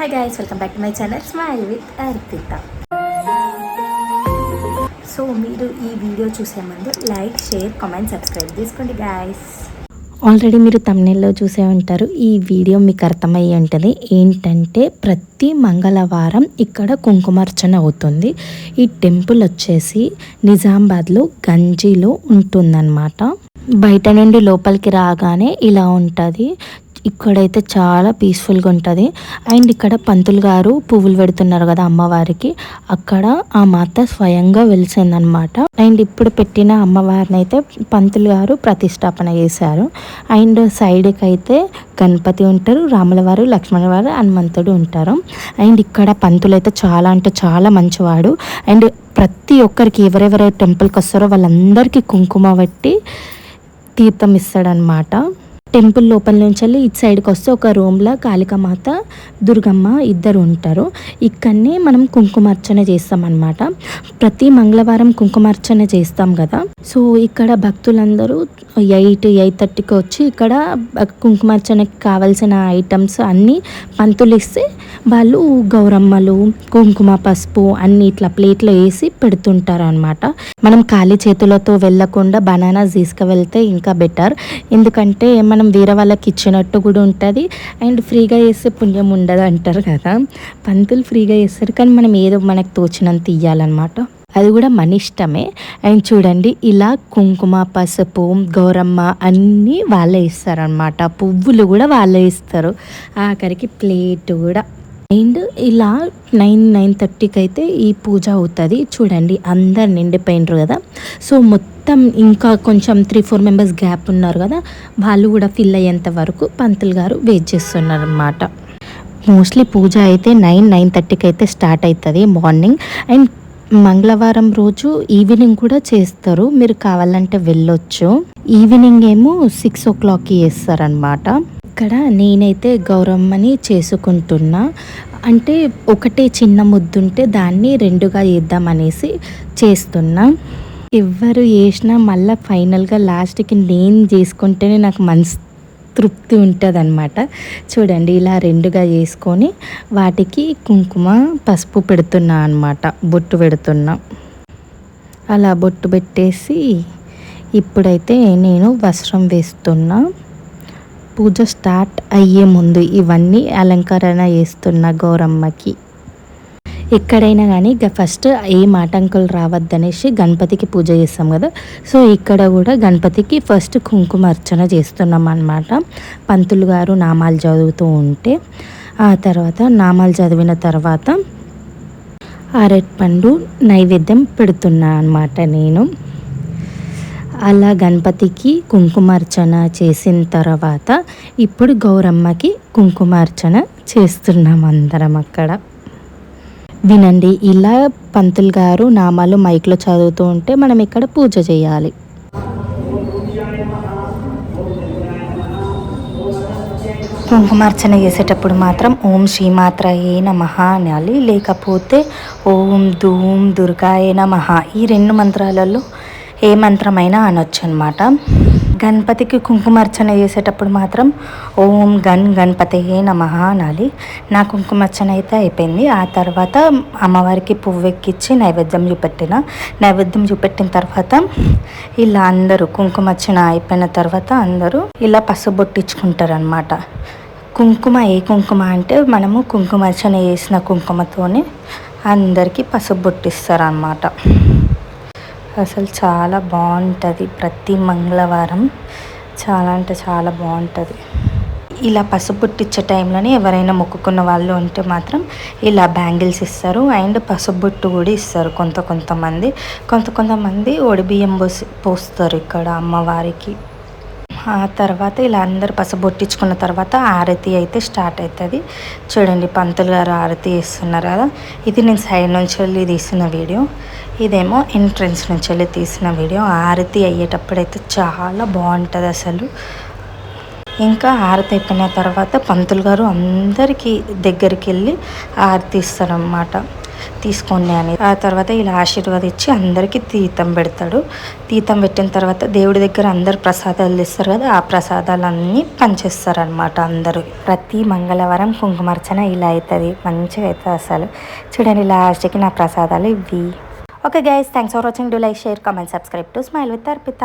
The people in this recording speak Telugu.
Hi guys welcome back to my channel smile with Arpita so మీరు ఈ వీడియో చూసే ముందు లైక్ షేర్ కామెంట్ సబ్స్క్రైబ్ చేసుకోండి గాయస్ ఆల్రెడీ మీరు తమిళలో చూసే ఉంటారు. ఈ వీడియో మీకు అర్థమయ్యి ఉంటుంది ఏంటంటే ప్రతి మంగళవారం ఇక్కడ కుంకుమార్చన అవుతుంది. ఈ టెంపుల్ వచ్చేసి నిజామాబాద్లో గంజిలో ఉంటుందన్నమాట. బయట నుండి లోపలికి రాగానే ఇలా ఉంటుంది. ఇక్కడైతే చాలా పీస్ఫుల్గా ఉంటుంది. అండ్ ఇక్కడ పంతులు గారు పువ్వులు పెడుతున్నారు కదా అమ్మవారికి. అక్కడ ఆ మాత స్వయంగా వెలిసిందనమాట. అండ్ ఇప్పుడు పెట్టిన అమ్మవారిని అయితే పంతులు గారు ప్రతిష్టాపన చేశారు. అండ్ సైడ్కి అయితే గణపతి ఉంటారు రాములవారు లక్ష్మణవారు హనుమంతుడు ఉంటారు. అండ్ ఇక్కడ పంతులు అయితే చాలా అంటే చాలా మంచివాడు. అండ్ ప్రతి ఒక్కరికి ఎవరెవరైతే టెంపుల్కి వస్తారో వాళ్ళందరికీ కుంకుమ పెట్టి తీర్థం ఇస్తాడనమాట. టెంపుల్ లోపల నుంచి వెళ్ళి ఇటు సైడ్కి వస్తే ఒక రూమ్లో కాళికమాత దుర్గమ్మ ఇద్దరు ఉంటారు ఇక్కడనే మనం కుంకుమార్చన చేస్తాం ప్రతి మంగళవారం కుంకుమార్చన చేస్తాం కదా. సో ఇక్కడ భక్తులందరూ ఎయిట్ ఎయిట్ థర్టీకి వచ్చి ఇక్కడ కుంకుమార్చనకి కావాల్సిన ఐటమ్స్ అన్నీ పంతులు ఇస్తే వాళ్ళు గౌరమ్మలు కుంకుమ పసుపు అన్ని ఇట్లా ప్లేట్లో వేసి పెడుతుంటారు అనమాట మనం ఖాళీ చేతులతో వెళ్ళకుండా బనానాస్ తీసుకువెళ్తే ఇంకా బెటర్. ఎందుకంటే మనం మనం వేరే వాళ్ళకి ఇచ్చినట్టు కూడా ఉంటుంది. అండ్ ఫ్రీగా చేస్తే పుణ్యం ఉండదు అంటారు కదా. పంతులు ఫ్రీగా చేస్తారు కానీ మనం ఏదో మనకు తోచినంత ఇవ్వాలన్నమాట అది కూడా మన ఇష్టమే. అండ్ చూడండి ఇలా కుంకుమ పసుపు గౌరమ్మ అన్నీ వాళ్ళే ఇస్తారనమాట పువ్వులు కూడా వాళ్ళే ఇస్తారు ఆఖరికి ప్లేట్ కూడా. అండ్ ఇలా నైన్ నైన్ థర్టీకి అయితే ఈ పూజ అవుతుంది. చూడండి అందరు నిండిపోయినరు కదా. సో మొత్తం ఇంకా కొంచెం త్రీ ఫోర్ మెంబర్స్ గ్యాప్ ఉన్నారు కదా. వాళ్ళు కూడా ఫిల్ అయ్యేంత వరకు పంతులు గారు వెయిట్ చేస్తున్నారు అనమాట మోస్ట్లీ పూజ అయితే నైన్ నైన్ థర్టీకి అయితే స్టార్ట్ అవుతుంది మార్నింగ్ అండ్ మంగళవారం రోజు ఈవినింగ్ కూడా చేస్తారు. మీరు కావాలంటే వెళ్ళొచ్చు. ఈవినింగ్ ఏమో సిక్స్ ఓ క్లాక్కి చేస్తారనమాట ఇక్కడ నేనైతే గౌరమ్మని చేసుకుంటున్నా. అంటే ఒకటే చిన్న ముద్దుంటే దాన్ని రెండుగా చేద్దామనేసి చేస్తున్నా. ఎవరు చేసినా మళ్ళీ ఫైనల్గా లాస్ట్కి నేను చేసుకుంటేనే నాకు మనసు తృప్తి ఉంటుంది అనమాట చూడండి ఇలా రెండుగా చేసుకొని వాటికి కుంకుమ పసుపు పెడుతున్నా అనమాట బొట్టు పెడుతున్నా. అలా బొట్టు పెట్టేసి ఇప్పుడైతే నేను వస్త్రం వేస్తున్నా. పూజ స్టార్ట్ అయ్యే ముందు ఇవన్నీ అలంకరణ చేస్తున్న గౌరమ్మకి. ఎక్కడైనా కానీ ఫస్ట్ ఏం ఆటంకులు రావద్దనేసి గణపతికి పూజ చేస్తాం కదా. సో ఇక్కడ కూడా గణపతికి ఫస్ట్ కుంకుమ అర్చన చేస్తున్నాం అనమాట పంతులు గారు నామాలు చదువుతూ ఉంటే ఆ తర్వాత నామాలు చదివిన తర్వాత అరటిపండు నైవేద్యం పెడుతున్నా అనమాట నేను. అలా గణపతికి కుంకుమార్చన చేసిన తర్వాత ఇప్పుడు గౌరమ్మకి కుంకుమార్చన చేస్తున్నాం అందరం అక్కడ. వినండి ఇలా పంతులు గారు నామాలు మైక్లో చదువుతూ ఉంటే మనం ఇక్కడ పూజ చేయాలి. కుంకుమార్చన చేసేటప్పుడు మాత్రం ఓం శ్రీమాత్రయే నమః అనాలి. లేకపోతే ఓం ధూమ్ దుర్గాయ నమః. ఈ రెండు మంత్రాలలో ఏ మంత్రమైనా అనొచ్చు అనమాట గణపతికి కుంకుమార్చన చేసేటప్పుడు మాత్రం ఓం గన్ గణపతయే నమ అనాలి. నా కుంకుమార్చన అయితే అయిపోయింది. ఆ తర్వాత అమ్మవారికి పువ్వు ఎక్కించి నైవేద్యం చూపెట్టిన నైవేద్యం చూపెట్టిన తర్వాత ఇలా అందరూ కుంకుమార్చన అయిపోయిన తర్వాత అందరూ ఇలా పసుబొట్టించుకుంటారనమాట కుంకుమ ఏ కుంకుమ అంటే మనము కుంకుమార్చన చేసిన కుంకుమతోనే అందరికీ పసుపు బొట్టిస్తారు అసలు చాలా బాగుంటుంది ప్రతి మంగళవారం. చాలా అంటే చాలా బాగుంటుంది. ఇలా పసుపు పుట్టించే టైంలోనే ఎవరైనా మొక్కుకున్న వాళ్ళు ఉంటే మాత్రం ఇలా బ్యాంగిల్స్ ఇస్తారు. అండ్ పసుపు బొట్టు కూడా ఇస్తారు కొంత కొంతమంది. కొంత కొంతమంది బియ్యం పోసి పోస్తారు ఇక్కడ అమ్మవారికి. ఆ తర్వాత ఇలా అందరు పసబొట్టించుకున్న తర్వాత ఆరతి అయితే స్టార్ట్ అవుతుంది. చూడండి పంతులు గారు ఆరతి ఇస్తున్నారు కదా. ఇది నేను సైడ్ నుంచి వెళ్ళి తీసిన వీడియో. ఇదేమో ఎంట్రన్స్ నుంచి వెళ్ళి తీసిన వీడియో. ఆరతి అయ్యేటప్పుడు అయితే చాలా బాగుంటుంది అసలు. ఇంకా ఆరతి అయిపోయిన తర్వాత పంతులు గారు అందరికీ దగ్గరికి వెళ్ళి ఆరతి ఇస్తారన్నమాట. తీసుకోండి అని. ఆ తర్వాత ఇలా ఆశీర్వాదించి అందరికీ తీర్థం పెడతాడు. తీర్థం పెట్టిన తర్వాత దేవుడి దగ్గర అందరు ప్రసాదాలు ఇస్తారు కదా ఆ ప్రసాదాలన్నీ పంచేస్తారనమాట అందరూ. ప్రతి మంగళవారం కుంకుమార్చన ఇలా అవుతుంది. మంచిగా అవుతుంది అసలు. చూడండి లాస్ట్కి నా ప్రసాదాలు ఇవి. Okay guys thanks for watching. Do like share comment subscribe to smile with Arpita.